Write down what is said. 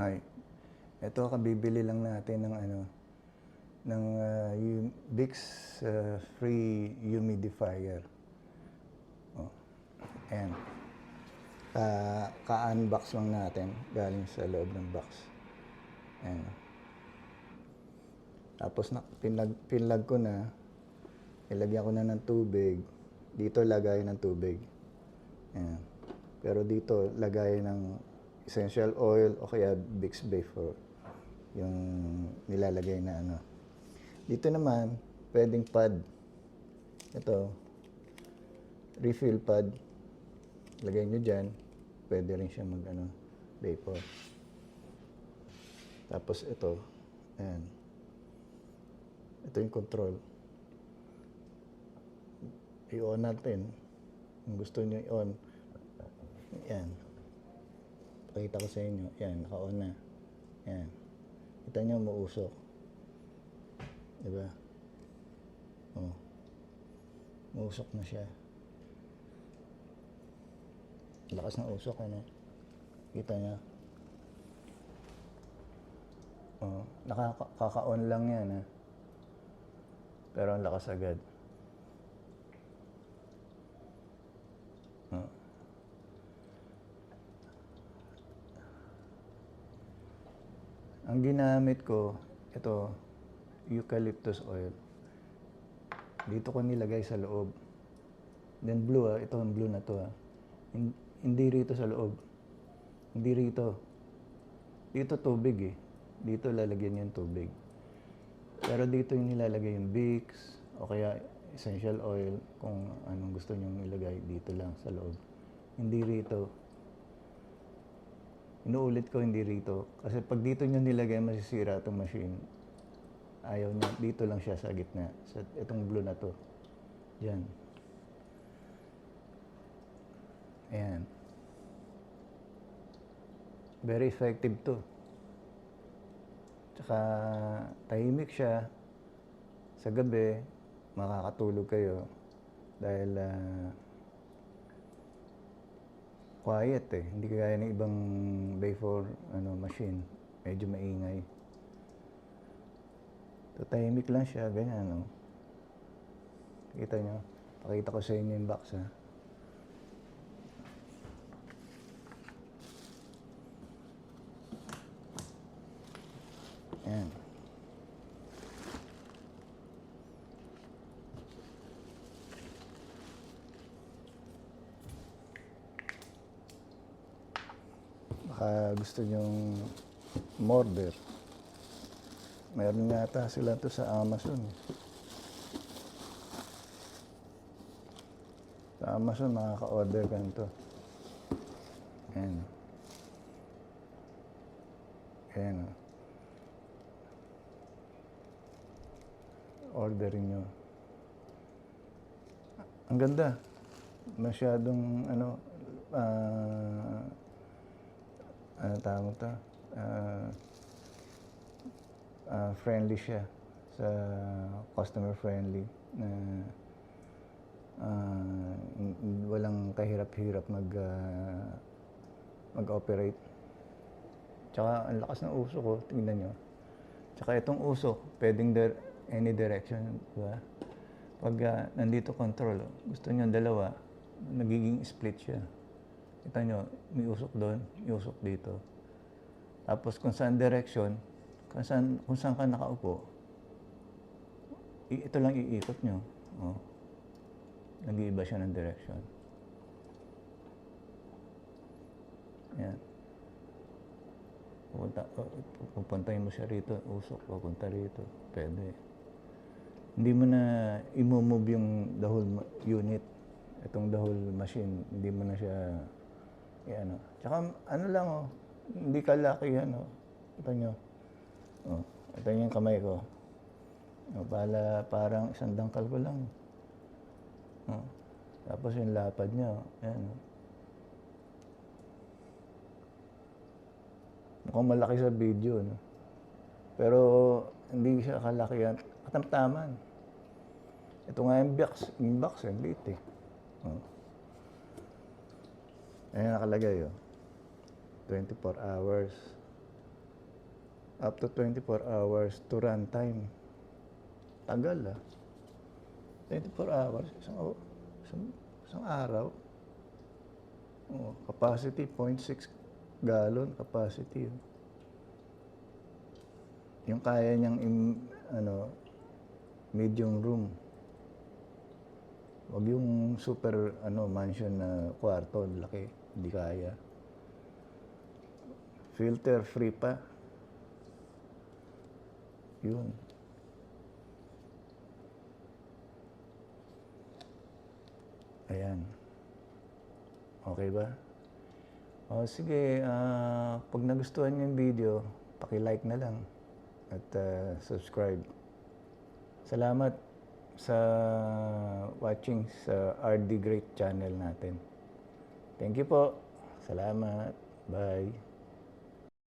Hi. Ito kabibili lang natin ng ano ng uh, Vicks uh, free humidifier. Oh. Ayan. Ka ka-unbox lang natin galing sa loob ng box. Ayan. Tapos na pinlag pinlag ko na ilagyan ko na ng tubig. Dito lagay ng tubig. Ayan. Pero dito lagay ng essential oil o kaya Vicks Vapor yung nilalagay na ano. Dito naman, pwedeng pad. Ito, refill pad. Lagay nyo dyan. Pwede rin siya mag ano, vapor. Tapos ito, ayan. Ito yung control. I-on natin. Kung gusto nyo i-on. Yan. Pakita ko sa inyo. Yan, naka-on na. Yan. Kita nyo, umuusok. Diba? Oh. Uusok na siya. Lakas ng usok, ano? Kita niya. Oh, nakaka-on lang yan, ha? Pero ang lakas agad. Ang ginamit ko, ito, eucalyptus oil. Dito ko nilagay sa loob. Then blue ah, ito ang blue na to ah. Hin- Hindi rito sa loob. Hindi rito. Dito tubig eh. Dito lalagyan yung tubig. Pero dito yung nilalagay yung Vicks o kaya essential oil kung anong gusto nyong ilagay dito lang sa loob. Hindi rito. Inuulit ko hindi rito. Kasi pag dito nyo nilagay, masisira itong machine. Ayaw niya. Dito lang siya sa gitna. Sa itong blue na to. Diyan. Ayan. Very effective to. Tsaka tahimik siya. Sa gabi, makakatulog kayo. Dahil ah, quiet eh. Hindi kagaya ng ibang Bayfor ano, machine. Medyo maingay. So, tahimik lang siya, ganyan, no? Kita nyo? Pakita ko sa inyo yung box, ha? Ayan. Baka gusto nyong order. Meron yata sila to sa Amazon. Sa Amazon, makaka-order ka nito. Ayan. Ayan. oh. Orderin nyo. Ang ganda. Masyadong, ano, ah, ano tawag to? Ah, ah, friendly siya sa customer friendly na n- walang kahirap-hirap mag ah, mag-operate. Tsaka ang lakas ng usok ko, tingnan nyo. Tsaka itong usok, pwedeng dir- any direction, di ba? Pag ah, nandito control, gusto nyo dalawa, nagiging split siya. Kita nyo, may usok doon, may usok dito. Tapos kung saan direction, kung saan, kung saan ka nakaupo, ito lang iikot nyo. Oh. Nag-iiba siya ng direction. Yan. Pupunta, oh, pupuntahin mo siya rito, usok, pupunta rito. Pwede. Hindi mo na i-move yung the whole unit. Itong the whole machine, hindi mo na siya i-ano. Tsaka ano lang oh, hindi kalaki yan oh. Ito nyo. Oh, ito yung kamay ko. Oh, pala, parang isang dangkal ko lang. Oh. Tapos yung lapad niya, oh. Ayan, oh. Mukhang malaki sa video, no? Pero hindi siya kalaki yan. Katamtaman. Ito nga yung box, yung box, yung liit eh. Oh. Ayan nakalagay, oh. 24 hours. up to 24 hours to run time. Tagal ah. 24 hours, isang, isang, isang araw. Oh, capacity, 0.6 gallon capacity. oh. Yung kaya niyang im- ano, medium room. Wag yung super ano mansion na kwarto, laki, hindi kaya. Filter free pa. Yun. Ayan. Okay ba? O sige, ah, pag nagustuhan niyo yung video, paki-like na lang at ah, subscribe. Salamat sa watching sa RD Great channel natin. Thank you po. Salamat. Bye.